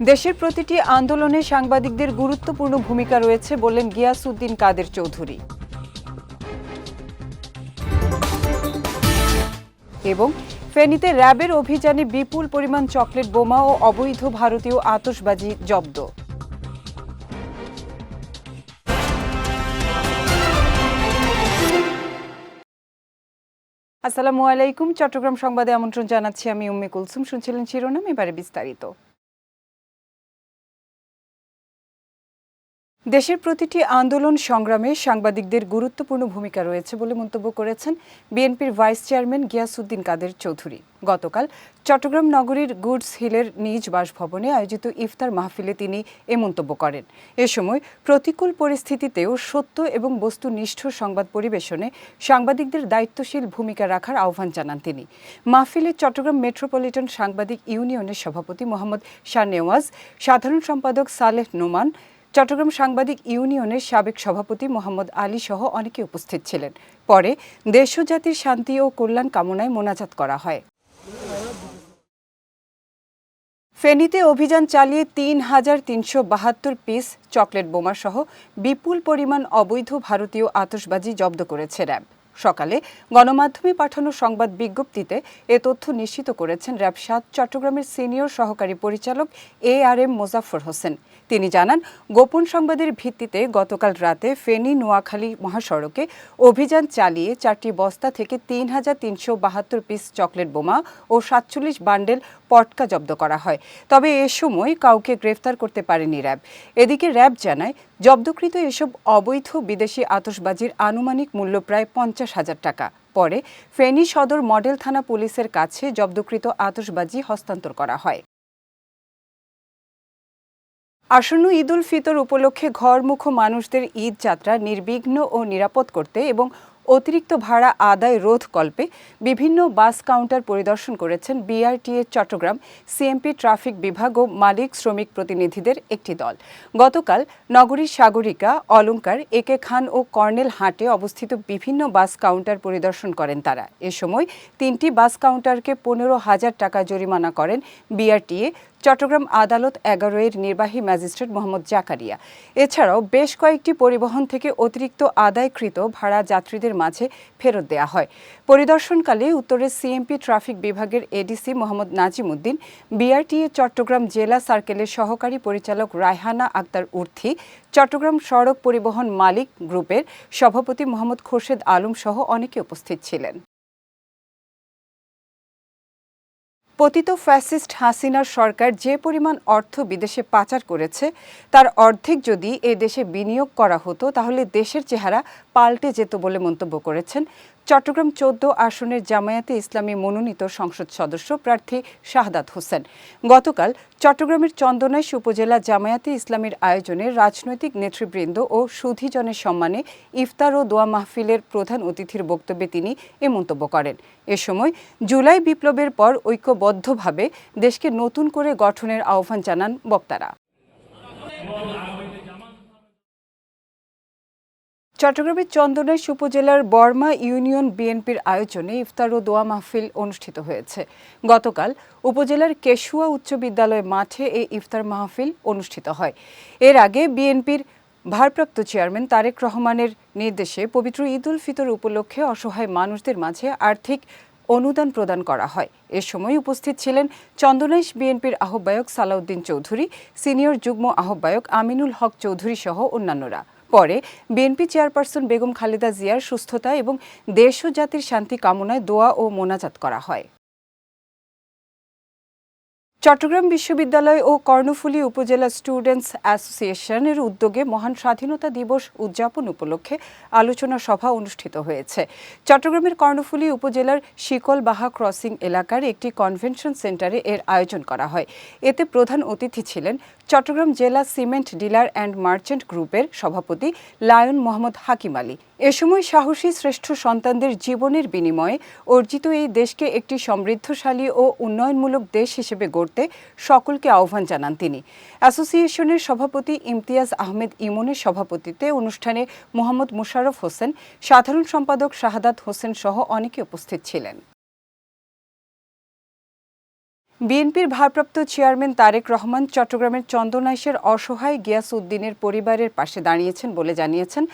দেশের প্রতিটি আন্দোলনে সাংবাদিকদের গুরুত্বপূর্ণ ভূমিকা রয়েছে বললেন গিয়াসউদ্দিন কাদের চৌধুরী। এবং ফেনীতে র্যাবের অভিযানে বিপুল পরিমাণ চকলেট বোমা ও অবৈধ ভারতীয় আতসবাজি জব্দ। আসসালামু আলাইকুম, চট্টগ্রাম সংবাদে আমন্ত্রণ জানাচ্ছি আমি উম্মে কুলসুম। শুনছিলেন শিরোনাম, এবারে বিস্তারিত। দেশের প্রতিটি আন্দোলন সংগ্রামে সাংবাদিকদের গুরুত্বপূর্ণ ভূমিকা রয়েছে বলে মন্তব্য করেছেন বিএনপির ভাইস চেয়ারম্যান গিয়াসউদ্দিন কাদের চৌধুরী। গতকাল চট্টগ্রাম নগরীর গুডস হিলের নিজ বাসভবনে আয়োজিত ইফতার মাহফিলে তিনি এ মন্তব্য করেন। এ সময় প্রতিকূল পরিস্থিতিতেও সত্য এবং বস্তুনিষ্ঠ সংবাদ পরিবেশনে সাংবাদিকদের দায়িত্বশীল ভূমিকা রাখার আহ্বান জানান তিনি। মাহফিলে চট্টগ্রাম মেট্রোপলিটন সাংবাদিক ইউনিয়নের সভাপতি মোহাম্মদ শাহ নেওয়াজ সাধারণ সম্পাদক সালেহ নোমান চট্টগ্রাম সাংবাদিক ইউনিয়নের সাবেক সভাপতি মোহাম্মদ আলী সহ অনেকে উপস্থিত ছিলেন। পরে দেশ জাতির শান্তি ও কল্যাণ কামনায় মোনাজাত করা হয়। ফেনীতে অভিযান চালিয়ে তিন হাজার তিনশো বাহাত্তর পিস চকলেট বোমাসহ বিপুল পরিমাণ অবৈধ ভারতীয় আতসবাজি জব্দ করেছে র্যাব। সকালে গণমাধ্যমে পাঠানো সংবাদ বিজ্ঞপ্তিতে এ তথ্য নিশ্চিত করেছেন র্যাব সাত চট্টগ্রামের সিনিয়র সহকারী পরিচালক A R M Mozaffar Hossain. তিনি জানান, গোপন সংবাদের ভিত্তিতে গতকাল রাতে ফেনী নোয়াখালী মহাসড়কে অভিযান চালিয়ে চারটি বস্তা থেকে তিন হাজার তিনশো বাহাত্তর পিস চকলেট বোমা ও সাতচল্লিশ বান্ডেল পটকা জব্দ করা হয়। তবে এ সময় কাউকে গ্রেফতার করতে পারেনি র্যাব। এদিকে র্যাব জানায়, জব্দকৃত এসব অবৈধ বিদেশি আতসবাজির আনুমানিক মূল্য প্রায় পঞ্চাশ হাজার টাকা। পরে ফেনী সদর মডেল থানা পুলিশের কাছে জব্দকৃত আতসবাজি হস্তান্তর করা হয়। আসন্ন ঈদ উল ফিতর উপলক্ষে ঘরমুখ মানুষদের ঈদ যাত্রা নির্বিঘ্ন ও নিরাপদ করতে এবং অতিরিক্ত ভাড়া আদায় রোধ কল্পে বিভিন্ন বাস কাউন্টার পরিদর্শন করেছেন বিআরটিএ চট্টগ্রাম, সিএমপি ট্রাফিক বিভাগ ও মালিক শ্রমিক প্রতিনিধিদের একটি দল। গতকাল নগরীর সাগরিকা, অলঙ্কার একে খান ও কর্নেল হাটে অবস্থিত বিভিন্ন বাস কাউন্টার পরিদর্শন করেন তারা। এ সময় তিনটি বাস কাউন্টারকে পনেরো হাজার টাকা জরিমানা করেন বিআরটিএ চট্টগ্রাম আদালত এগারো এর নির্বাহী ম্যাজিস্ট্রেট মোহাম্মদ জাকারিয়া। এছাড়াও বেশ কয়েকটি পরিবহন থেকে অতিরিক্ত আদায়কৃত ভাড়া যাত্রীদের মাঝে ফেরত দেয়া হয়। পরিদর্শনকালে উত্তরের সিএমপি ট্রাফিক বিভাগের এডিসি মোহাম্মদ নাজিম উদ্দিন বিআরটিএ চট্টগ্রাম জেলা সার্কেলের সহকারী পরিচালক রায়হানা আক্তার উর্থি চট্টগ্রাম সড়ক পরিবহন মালিক গ্রুপের সভাপতি মোহাম্মদ খোরশেদ আলম সহ অনেকে উপস্থিত ছিলেন। পতিত ফ্যাসিস্ট হাসিনার সরকার যে পরিমাণ অর্থ বিদেশে পাচার করেছে, তার অর্ধেক যদি এ দেশে বিনিয়োগ করা হতো, তাহলে দেশের চেহারা পাল্টে যেত বলে মন্তব্য করেছেন চট্টগ্রাম চোদ্দ আসনের জামায়াতে ইসলামী মনোনীত সংসদ সদস্য প্রার্থী শাহাদাত হোসেন। গতকাল চট্টগ্রামের চন্দনাইশ উপজেলা জামায়াতে ইসলামীর আয়োজনে রাজনৈতিক নেতৃবৃন্দ ও সুধীজনের সম্মানে ইফতার ও দোয়া মাহফিলের প্রধান অতিথির বক্তব্যে তিনি এ মন্তব্য করেন। এ সময় জুলাই বিপ্লবের পর ঐক্যবদ্ধভাবে দেশকে নতুন করে গঠনের আহ্বান জানান বক্তারা। চট্টগ্রামের চন্দনাইশ উপজেলার বর্মা ইউনিয়ন বিএনপির আয়োজনে ইফতার ও দোয়া মাহফিল অনুষ্ঠিত হয়েছে। গতকাল উপজেলার কেশুয়া উচ্চ বিদ্যালয় মাঠে এই ইফতার মাহফিল অনুষ্ঠিত হয়। এর আগে বিএনপির ভারপ্রাপ্ত চেয়ারম্যান তারেক রহমানের নির্দেশে পবিত্র ঈদ উল ফিতর উপলক্ষে অসহায় মানুষদের মাঝে আর্থিক অনুদান প্রদান করা হয়। এ সময় উপস্থিত ছিলেন চন্দনাইশ বিএনপির আহ্বায়ক সালাউদ্দিন চৌধুরী, সিনিয়র যুগ্ম আহ্বায়ক আমিনুল হক চৌধুরী সহ অন্যান্যরা। পরে বিএনপি চেয়ারপারসন বেগম খালেদা জিয়ার সুস্থতা এবং দেশ ও জাতির শান্তি কামনায় দোয়া ও মোনাজাত করা হয়। চট্টগ্রাম বিশ্ববিদ্যালয় ও কর্ণফুলী উপজেলা স্টুডেন্টস অ্যাসোসিয়েশনের উদ্যোগে মহান স্বাধীনতা দিবস উদযাপন উপলক্ষে আলোচনা সভা অনুষ্ঠিত হয়েছে। চট্টগ্রামের কর্ণফুলী উপজেলার শিকলবাহা ক্রসিং এলাকার একটি কনভেনশন সেন্টারে এর আয়োজন করা হয়। এতে প্রধান অতিথি ছিলেন চট্টগ্রাম জেলা সিমেন্ট ডিলার অ্যান্ড মার্চেন্ট গ্রুপের সভাপতি লায়ন মোহাম্মদ হাকিম আলী। এ সময় সাহসী শ্রেষ্ঠ সন্তানদের জীবনের বিনিময়ে অর্জিত এই দেশকে একটি সমৃদ্ধশালী ও উন্নয়নমূলক দেশ হিসেবে গড়তে সকলকে আহ্বান জানান তিনি। অ্যাসোসিয়েশনের সভাপতি ইমতিয়াজ আহমেদ ইমনের সভাপতিত্বে অনুষ্ঠানে মোহাম্মদ মুশারফ হোসেন, সাধারণ সম্পাদক শাহাদাত হোসেন সহ অনেকে উপস্থিত ছিলেন। বিএনপির ভারপ্রাপ্ত চেয়ারম্যান তারেক রহমান চট্টগ্রামের চন্দনাইশের অসহায় গিয়াস উদ্দিনের পরিবারের পাশে দাঁড়িয়েছেন বলে জানিয়েছেন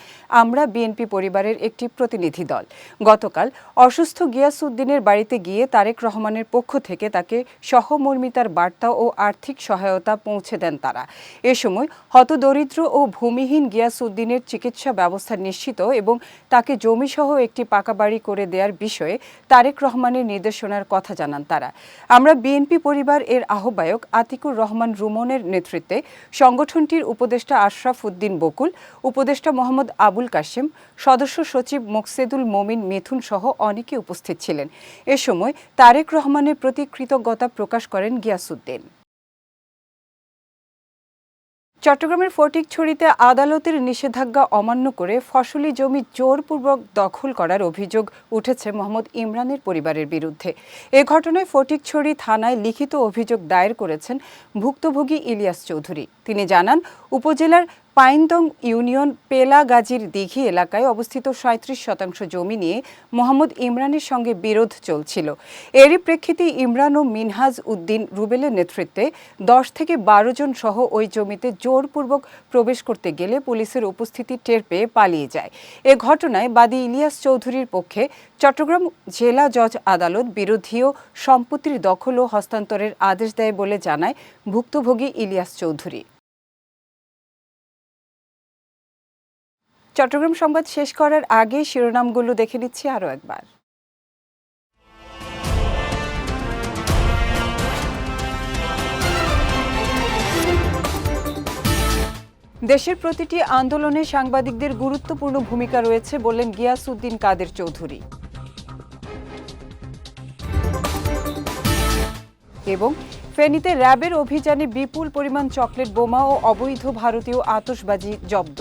আমরা বিএনপি পরিবারের একটি প্রতিনিধি দল। গতকাল অসুস্থ গিয়াস উদ্দিনের বাড়িতে গিয়ে তারেক রহমানের পক্ষ থেকে তাকে সহমর্মিতার বার্তা ও আর্থিক সহায়তা পৌঁছে দেন তারা। এ সময় হতদরিদ্র ও ভূমিহীন গিয়াস উদ্দিনের চিকিৎসা ব্যবস্থা নিশ্চিত এবং তাকে জমিসহ একটি পাকা বাড়ি করে দেওয়ার বিষয়ে তারেক রহমানের নির্দেশনার কথা জানান তারা। আমরা বিএনপি পরিবার এর আহ্বায়ক আতিকুর রহমান রুমনের নেতৃত্বে সংগঠনটির উপদেষ্টা আশরাফ উদ্দিন বকুল, উপদেষ্টা মোহাম্মদ আবুল কাশেম, সদস্য সচিব মোকসেদুল মোমিন মিথুন সহ অনেকে উপস্থিত ছিলেন। এ সময় তারেক রহমানের প্রতি কৃতজ্ঞতা প্রকাশ করেন গিয়াসুদ্দিন চট্টগ্রামের ফটিকছড়িতে আদালতের নিষেধাজ্ঞা অমান্য করে ফসলি জমি জোরপূর্বক দখল করার অভিযোগ উঠেছে মোহাম্মদ ইমরানের পরিবারের বিরুদ্ধে। এ ঘটনায় ফটিকছড়ি থানায় লিখিত অভিযোগ দায়ের করেছেন ভুক্তভোগী ইলিয়াস চৌধুরী। তিনি জানান, উপজেলার পাইনদং ইউনিয়ন পেলাগাজীর দিঘি এলাকায় অবস্থিত সাঁত্রিশ শতাংশ জমি নিয়ে মোহাম্মদ ইমরানের সঙ্গে বিরোধ চলছিল। এরই প্রেক্ষিতে ইমরান ও মিনহাজ উদ্দিন রুবেলের নেতৃত্বে দশ থেকে বারো জন সহ ওই জমিতে জোরপূর্বক প্রবেশ করতে গেলে পুলিশের উপস্থিতি টের পেয়ে পালিয়ে যায়। এ ঘটনায় বাদী ইলিয়াস চৌধুরীর পক্ষে চট্টগ্রাম জেলা জজ আদালত বিরোধীয় সম্পত্তির দখল ও হস্তান্তরের আদেশ দেয় বলে জানায় ভুক্তভোগী ইলিয়াস চৌধুরী। চট্টগ্রাম সংবাদ শেষ করার আগে শিরোনামগুলো দেখে নিচ্ছি আরও একবার। দেশের প্রতিটি আন্দোলনে সাংবাদিকদের গুরুত্বপূর্ণ ভূমিকা রয়েছে বললেন গিয়াসউদ্দিন কাদের চৌধুরী। এবং ফেনীতে র্যাবের অভিযানে বিপুল পরিমাণ চকলেট বোমা ও অবৈধ ভারতীয় আতসবাজি জব্দ।